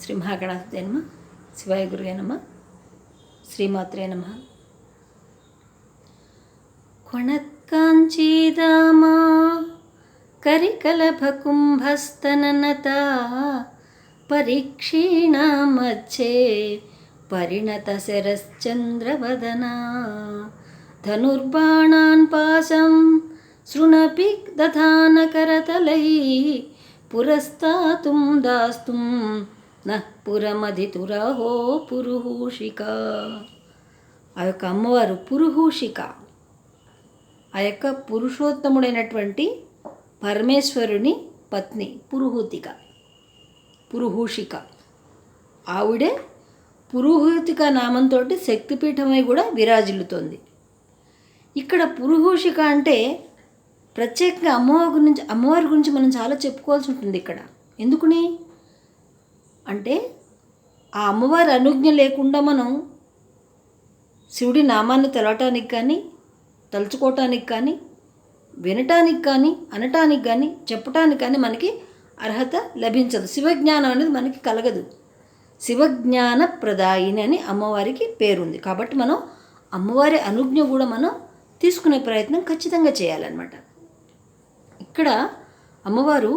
శ్రీ మహాగణాధిపతి నమ శివాయ గురువే నమ శ్రీమాత్రే నమ. కొణత్కాంచీదామా కరికలభకుంభస్తననత పరీక్షీణమచ్చే పరిణత శరశ్చంద్రవదనా ధనుర్బాణాన్ పాశం శృణపి దధానకరతలై పురస్తాతుం దాస్తుం నః పురమధితురహో పురుహూషిక. ఆ యొక్క అమ్మవారు పురుహూషిక. ఆ యొక్క పురుషోత్తముడైనటువంటి పరమేశ్వరుని పత్ని పురుహూతిక. పురుహూషిక. ఆవిడే పురుహూతిక నామంతో శక్తిపీఠమై కూడా విరాజిల్లుతోంది. ఇక్కడ పురుహూషిక అంటే ప్రత్యేకంగా అమ్మవారి గురించి అమ్మవారి గురించి మనం చాలా చెప్పుకోవాల్సి ఉంటుంది ఇక్కడ. ఎందుకుని? అంటే ఆ అమ్మవారి అనుజ్ఞ లేకుండా మనం శివుడి నామాన్ని తెలవటానికి కానీ తలుచుకోవటానికి కానీ వినటానికి కానీ అనటానికి కానీ చెప్పటానికి కానీ మనకి అర్హత లభించదు. శివజ్ఞానం అనేది మనకి కలగదు. శివజ్ఞాన ప్రదాయిని అని అమ్మవారికి పేరుంది. కాబట్టి మనం అమ్మవారి అనుజ్ఞ కూడా మనం తీసుకునే ప్రయత్నం ఖచ్చితంగా చేయాలన్నమాట. ఇక్కడ అమ్మవారు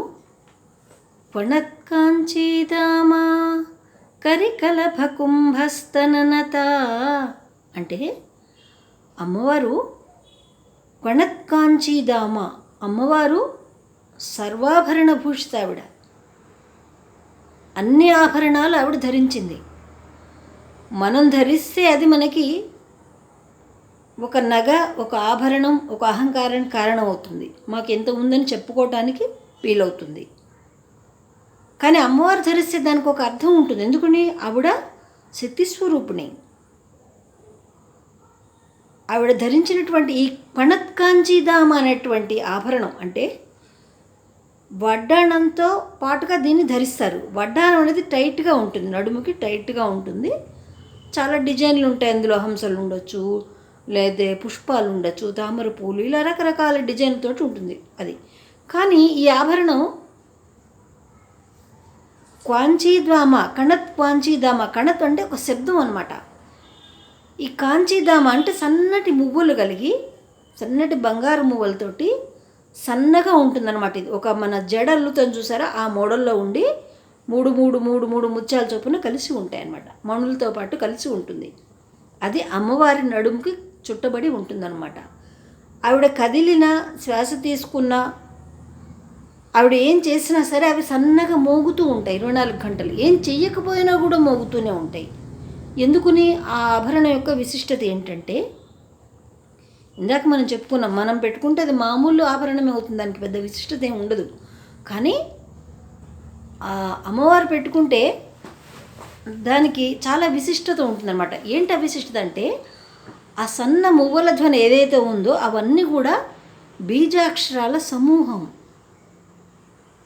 కొణత్కాంచీదామా కరికలభ కుంభస్తననత అంటే అమ్మవారు వణక్కాంచీదామ. అమ్మవారు సర్వాభరణ భూషిత ఆవిడ అన్ని ఆభరణాలు ఆవిడ ధరించింది. మనం ధరిస్తే అది మనకి ఒక నగ ఒక ఆభరణం ఒక అహంకారానికి కారణం అవుతుంది మాకు ఎంత ఉందని చెప్పుకోవటానికి వీలవుతుంది. కానీ అమ్మవారు ధరిస్తే దానికి ఒక అర్థం ఉంటుంది. ఎందుకని? ఆవిడ శక్తిస్వరూపిణి ఆవిడ ధరించినటువంటి ఈ పణత్కాంచీదామ అనేటువంటి ఆభరణం అంటే వడ్డాణంతో పాటుగా దీన్ని ధరిస్తారు. వడ్డాణం అనేది టైట్గా ఉంటుంది. నడుముకి టైట్గా ఉంటుంది. చాలా డిజైన్లు ఉంటాయి. అందులో హంసలు ఉండొచ్చు లేదా పుష్పాలు ఉండొచ్చు తామర పూలు ఇలా రకరకాల డిజైన్ తోటి ఉంటుంది అది. కానీ ఈ ఆభరణం క్వాంచీధామ కణత్ క్వాంచీధామ కణత్ అంటే ఒక శబ్దం అనమాట ఈ కాంచీధామ అంటే సన్నటి మువ్వలు కలిగి సన్నటి బంగారు మువ్వలతోటి సన్నగా ఉంటుందన్నమాట ఇది. ఒక మన జడల్లుతో చూసారా ఆ మోడల్లో ఉండి మూడు మూడు మూడు మూడు ముత్యాల చొప్పున కలిసి ఉంటాయన్నమాట మణులతో పాటు కలిసి ఉంటుంది. అది అమ్మవారి నడుముకి చుట్టబడి ఉంటుందన్నమాట. ఆవిడ కదిలిన శ్వాస తీసుకున్న ఆవిడ ఏం చేసినా సరే అవి సన్నగా మోగుతూ ఉంటాయి ఇరవై నాలుగు గంటలు. ఏం చెయ్యకపోయినా కూడా మోగుతూనే ఉంటాయి. ఎందుకుని? ఆ ఆభరణం యొక్క విశిష్టత ఏంటంటే ఇందాక మనం చెప్పుకున్నాం మనం పెట్టుకుంటే అది మామూలు ఆభరణమే అవుతుంది దానికి పెద్ద విశిష్టత ఏమి ఉండదు. కానీ ఆ అమ్మవారు పెట్టుకుంటే దానికి చాలా విశిష్టత ఉంటుందన్నమాట. ఏంటి ఆ విశిష్టత అంటే ఆ సన్న మువ్వల ధ్వని ఏదైతే ఉందో అవన్నీ కూడా బీజాక్షరాల సమూహం.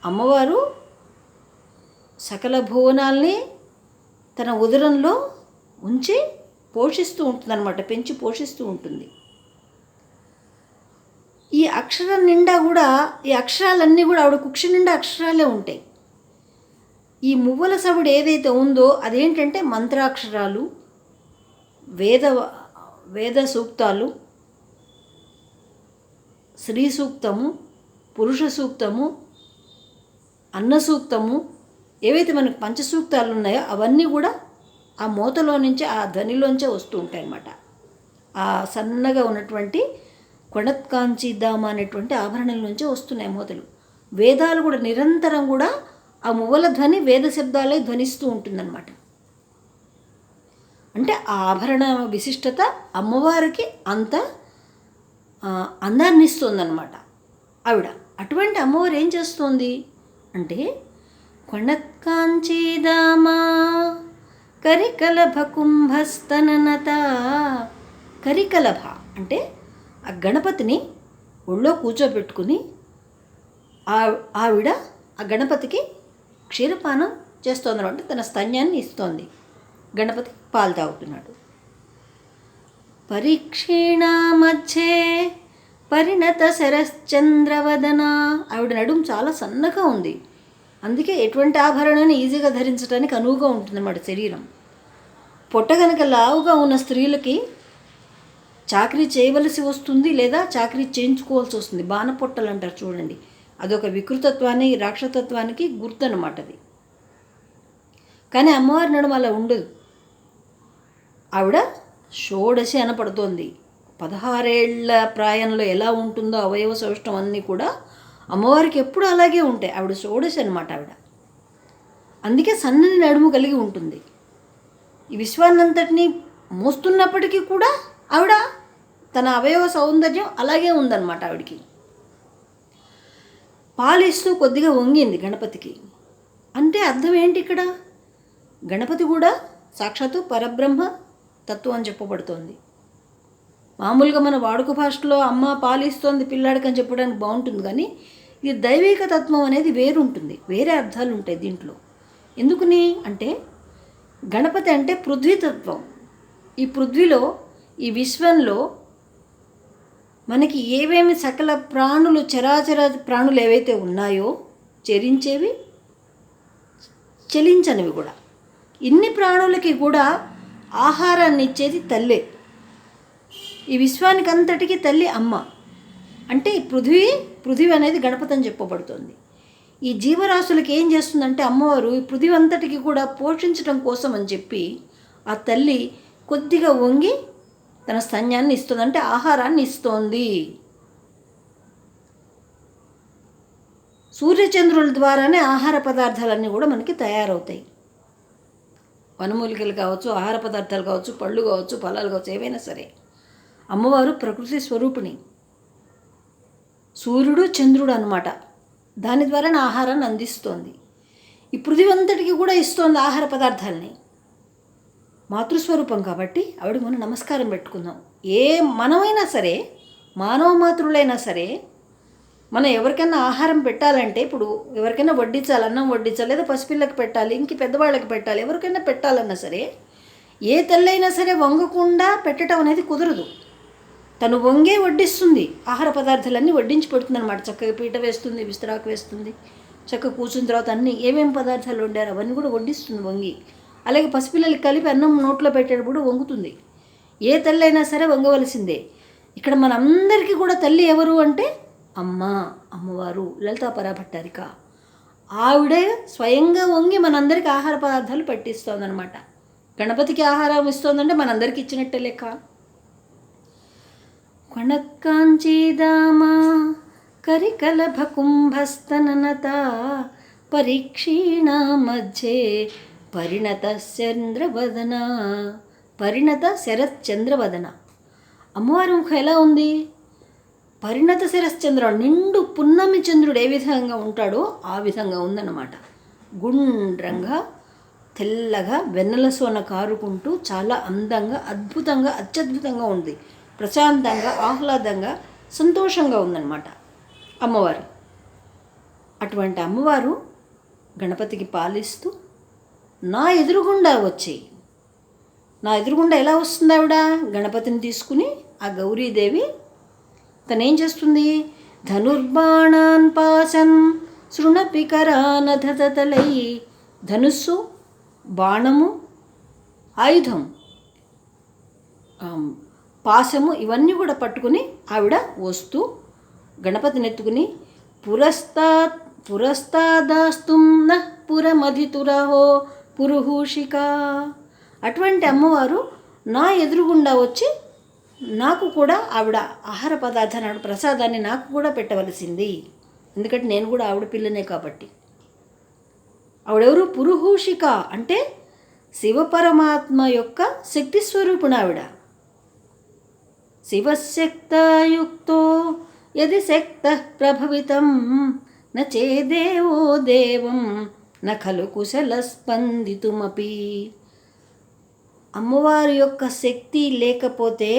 అమ్మవారు సకల భువనాల్ని తన ఉదరంలో ఉంచి పోషిస్తూ ఉంటుందన్నమాట పెంచి పోషిస్తూ ఉంటుంది. ఈ అక్షరం నిండా కూడా ఈ అక్షరాలన్నీ కూడా ఆవిడ కుక్ష నిండా అక్షరాలే ఉంటాయి. ఈ మువ్వల సవుడు ఏదైతే ఉందో అదేంటంటే మంత్రాక్షరాలు వేద వేద సూక్తాలు స్త్రీ సూక్తము పురుష సూక్తము అన్న సూక్తము ఏవైతే మనకు పంచసూక్తాలు ఉన్నాయో అవన్నీ కూడా ఆ మూతలో నుంచి ఆ ధ్వనిలోంచే వస్తూ ఉంటాయి అన్నమాట ఆ సన్నగా ఉన్నటువంటి కొణత్కాంచిద్దామ అనేటువంటి ఆభరణల నుంచే వస్తున్నాయి మూతలు. వేదాలు కూడా నిరంతరం కూడా ఆ మువ్వల ధ్వని వేద శబ్దాలే ధ్వనిస్తూ ఉంటుందన్నమాట. అంటే ఆ ఆభరణ విశిష్టత అమ్మవారికి అంత అందాన్నిస్తుందన్నమాట ఆవిడ అటువంటి అమ్మవారు ఏం చేస్తోంది? అంటే కొణత్కాంచీదామా కరికలభ కుంభస్తననత కరికలభ అంటే ఆ గణపతిని ఒళ్ళో కూర్చోబెట్టుకుని ఆ ఆవిడ ఆ గణపతికి క్షీరపానం చేస్తోంది అంటే తన స్తన్యాన్ని ఇస్తోంది. గణపతి పాలు తాగుతున్నాడు. పరీక్షీణ మధ్యే పరిణత శరశ్చంద్రవదన. ఆవిడ నడుం చాలా సన్నగా ఉంది. అందుకే ఎటువంటి ఆభరణాన్ని ఈజీగా ధరించడానికి అనువుగా ఉంటుందన్నమాట శరీరం. పొట్ట కనుక లావుగా ఉన్న స్త్రీలకి చాకరీ చేయవలసి వస్తుంది లేదా చాకరీ చేయించుకోవాల్సి వస్తుంది. బాణపొట్టలు అంటారు చూడండి. అదొక వికృతత్వాన్ని రాక్షసత్వానికి గుర్తు అనమాట అది. కానీ అమ్మవారి నడుమ అలా ఉండదు. ఆవిడ షోడశి అనపడుతోంది. పదహారేళ్ళ ప్రాయంలో ఎలా ఉంటుందో అవయవ సౌష్టం అన్నీ కూడా అమ్మవారికి ఎప్పుడు అలాగే ఉంటాయి. ఆవిడ షోడశి అనమాట ఆవిడ. అందుకే సన్నని నడుము కలిగి ఉంటుంది. ఈ విశ్వాన్నంతటినీ మోస్తున్నప్పటికీ కూడా ఆవిడ తన అవయవ సౌందర్యం అలాగే ఉందన్నమాట ఆవిడికి. పాలిస్తూ కొద్దిగా వంగింది గణపతికి. అంటే అర్థం ఏంటి ఇక్కడ? గణపతి కూడా సాక్షాత్తు పరబ్రహ్మ తత్వం అని చెప్పబడుతోంది. మామూలుగా మన వాడుక భాషలో అమ్మ పాలిస్తోంది పిల్లాడికి అని చెప్పడానికి బాగుంటుంది కానీ ఇది దైవిక తత్వం అనేది వేరుంటుంది. వేరే అర్థాలు ఉంటాయి దీంట్లో. ఎందుకుని? అంటే గణపతి అంటే పృథ్వీతత్వం ఈ పృథ్వీలో ఈ విశ్వంలో మనకి ఏవేమి సకల ప్రాణులు చరాచర ప్రాణులు ఏవైతే ఉన్నాయో చరించేవి చలించనివి కూడా. ఇన్ని ప్రాణులకి కూడా ఆహారాన్ని ఇచ్చేది తల్లే. ఈ విశ్వానికంతటికీ తల్లి అమ్మ. అంటే ఈ పృథ్వీ పృథివీ అనేది గణపతి అని చెప్పబడుతుంది. ఈ జీవరాశులకి ఏం చేస్తుందంటే అమ్మవారు ఈ పృథివీ అంతటికి కూడా పోషించడం కోసం అని చెప్పి ఆ తల్లి కొద్దిగా వంగి తన స్తన్యాన్ని ఇస్తుంది. అంటే ఆహారాన్ని ఇస్తోంది. సూర్యచంద్రుల ద్వారానే ఆహార పదార్థాలన్నీ కూడా మనకి తయారవుతాయి. వనమూలికలు కావచ్చు ఆహార పదార్థాలు కావచ్చు పళ్ళు కావచ్చు ఫలాలు కావచ్చు ఏవైనా సరే. అమ్మవారు ప్రకృతి స్వరూపిణి. సూర్యుడు చంద్రుడు అనమాట దాని ద్వారా నా ఆహారాన్ని అందిస్తోంది. ఈ పృథివంతటికి కూడా ఇస్తోంది ఆహార పదార్థాలని. మాతృస్వరూపం కాబట్టి ఆవిడకి మనం నమస్కారం పెట్టుకుందాం. ఏ మనమైనా సరే మానవ మాతృలైనా సరే మనం ఎవరికైనా ఆహారం పెట్టాలంటే ఇప్పుడు ఎవరికైనా వడ్డించాలి అన్నం వడ్డించాలి లేదా పసిపిల్లకి పెట్టాలి ఇంక పెద్దవాళ్ళకి పెట్టాలి ఎవరికైనా పెట్టాలన్నా సరే ఏ తల్లైనా సరే వంగకుండా పెట్టడం అనేది కుదరదు. తను వంగే వడ్డిస్తుంది. ఆహార పదార్థాలన్నీ వడ్డించి పెడుతుంది అనమాట చక్కగా పీట వేస్తుంది విస్తరాకు వేస్తుంది. చక్కగా కూర్చున్న తర్వాత అన్నీ ఏమేమి పదార్థాలు వండారు అవన్నీ కూడా వడ్డిస్తుంది వంగి. అలాగే పసిపిల్లలకి కలిపి అన్నం నోట్లో పెట్టేటప్పుడు వంగుతుంది. ఏ తల్లి అయినా సరే వంగవలసిందే. ఇక్కడ మనందరికీ కూడా తల్లి ఎవరు అంటే అమ్మ అమ్మవారు లలితా పరాభట్టారిక. ఆవిడే స్వయంగా వంగి మనందరికీ ఆహార పదార్థాలు పెట్టిస్తోందనమాట గణపతికి ఆహారం ఇస్తోందంటే మనందరికీ ఇచ్చినట్టే లెక్క. కణక్కాంచీదామా కరికలభకుంభస్తననత పరీక్షీణ మధ్యే పరిణత చంద్రవదన పరిణత శరత్ చంద్రవదన అమ్మవారి ముఖం ఎలా ఉంది? పరిణత శరశ్చంద్ర నిండు పున్నమి చంద్రుడు ఏ విధంగా ఉంటాడో ఆ విధంగా ఉందన్నమాట. గుండ్రంగా తెల్లగా వెన్నెల సోన కారుకుంటూ చాలా అందంగా అద్భుతంగా అత్యద్భుతంగా ఉంది. ప్రశాంతంగా ఆహ్లాదంగా సంతోషంగా ఉందన్నమాట అమ్మవారు. అటువంటి అమ్మవారు గణపతికి పాలిస్తూ నా ఎదురుగుండా వచ్చేయి. నా ఎదురుగుండా ఎలా వస్తుంది ఆవిడ? గణపతిని తీసుకుని ఆ గౌరీదేవి తనేం చేస్తుంది? ధనుర్బాణాన్ పాసన్ శృణపికరానధతలై ధనుస్సు బాణము ఆయుధం. పాశము ఇవన్నీ కూడా పట్టుకుని ఆవిడ వస్తూ గణపతిని ఎత్తుకుని పురస్తా పురస్తాదాస్తుం పురమధితురహో పురుహూషిక. అటువంటి అమ్మవారు నా ఎదురుగుండా వచ్చి నాకు కూడా ఆవిడ ఆహార పదార్థాన్ని ప్రసాదాన్ని నాకు కూడా పెట్టవలసింది. ఎందుకంటే నేను కూడా ఆవిడ పిల్లనే కాబట్టి. ఆవిడెవరు? పురుహూషిక అంటే శివపరమాత్మ యొక్క శక్తి స్వరూపుణ ఆవిడ శివశక్తయుక్తో యది శక్త ప్రభవితం. న చేదేవో దేవం న ఖలు కుశల స్పందితుమపి. అమ్మవారి యొక్క శక్తి లేకపోతే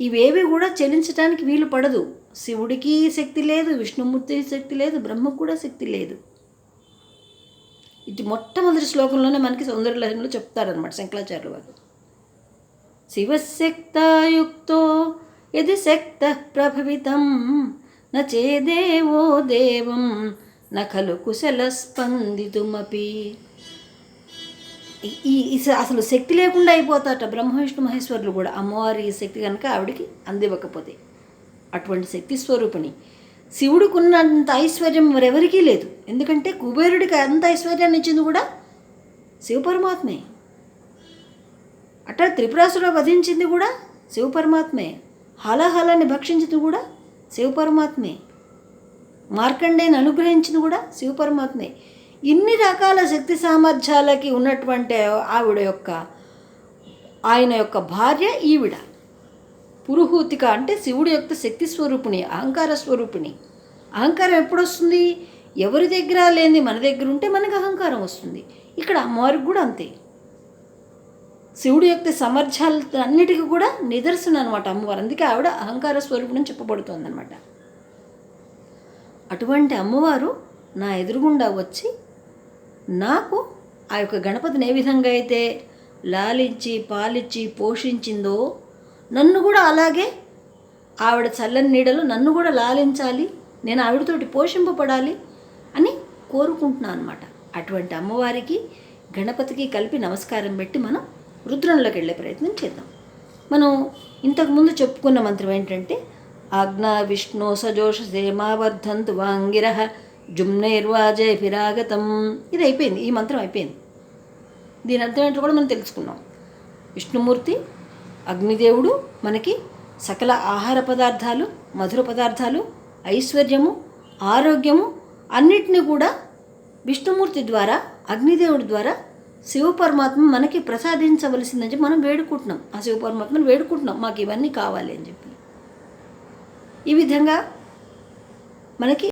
ఇవేవి కూడా చెలించడానికి వీలు పడదు. శివుడికి శక్తి లేదు విష్ణుమూర్తికి శక్తి లేదు బ్రహ్మకు కూడా శక్తి లేదు. ఇది మొట్టమొదటి శ్లోకంలోనే మనకి సౌందర్యలహరిలో చెప్తారనమాట శంకరాచార్యుల వారు. శివశక్తాయుక్తో యది శక్త ప్రభవితం న చేదేవో దేవం నఖలు కుశల స్పందితుమపి. ఈ- స- అసలు శక్తి లేకుండా అయిపోతాట బ్రహ్మ విష్ణు మహేశ్వరులు కూడా. అమ్మవారి శక్తి కనుక ఆవిడికి అందివ్వకపోతే అటువంటి శక్తి స్వరూపిణి. శివుడికున్నంత ఐశ్వర్యం మరెవరికీ లేదు. ఎందుకంటే కుబేరుడికి అంత ఐశ్వర్యాన్ని ఇచ్చింది కూడా శివపరమాత్మే. అట్లా త్రిపురాసులో వధించింది కూడా శివపరమాత్మే. హాలాహాలాన్ని భక్షించింది కూడా శివపరమాత్మే. మార్కండేని అనుగ్రహించింది కూడా శివపరమాత్మే. ఇన్ని రకాల శక్తి సామర్థ్యాలకి ఉన్నటువంటి ఆవిడ యొక్క ఆయన యొక్క భార్య ఈవిడ. పురుహూతిక అంటే శివుడి యొక్క శక్తి స్వరూపిణి అహంకార స్వరూపిణి. అహంకారం ఎప్పుడు వస్తుంది ఎవరి దగ్గర లేని మన దగ్గర ఉంటే మనకు అహంకారం వస్తుంది. ఇక్కడ అమ్మవారికి కూడా అంతే. శివుడి యొక్క సామర్థ్యాలు అన్నిటికీ కూడా నిదర్శనం అనమాట అమ్మవారు. అందుకే ఆవిడ అహంకార స్వరూపుణం చెప్పబడుతుంది అనమాట అటువంటి అమ్మవారు నా ఎదురుగుండా వచ్చి నాకు ఆ యొక్క గణపతిని ఏ విధంగా అయితే లాలించి పాలిచ్చి పోషించిందో నన్ను కూడా అలాగే ఆవిడ చల్లని నీడలో నన్ను కూడా లాలించాలి నేను ఆవిడతోటి పోషింపబడాలి అని కోరుకుంటున్నాను అనమాట అటువంటి అమ్మవారికి గణపతికి కలిపి నమస్కారం పెట్టి మనం రుద్రంలోకి వెళ్ళే ప్రయత్నం చేద్దాం. మనం ఇంతకుముందు చెప్పుకున్న మంత్రం ఏంటంటే ఆజ్ఞా విష్ణు సజోష సేమావర్ధంతు వాంగిర జుమ్నైర్వాజయ ఫిరాగతం. ఇది అయిపోయింది. ఈ మంత్రం అయిపోయింది. దీని అర్థం ఏంటో కూడా మనం తెలుసుకున్నాం. విష్ణుమూర్తి అగ్నిదేవుడు మనకి సకల ఆహార పదార్థాలు మధుర పదార్థాలు ఐశ్వర్యము ఆరోగ్యము అన్నిటిని కూడా విష్ణుమూర్తి ద్వారా అగ్నిదేవుడి ద్వారా శివపరమాత్మ మనకి ప్రసాదించవలసిందని చెప్పి మనం వేడుకుంటున్నాం. ఆ శివపరమాత్మను వేడుకుంటున్నాం. మాకు ఇవన్నీ కావాలి అని చెప్పి. ఈ విధంగా మనకి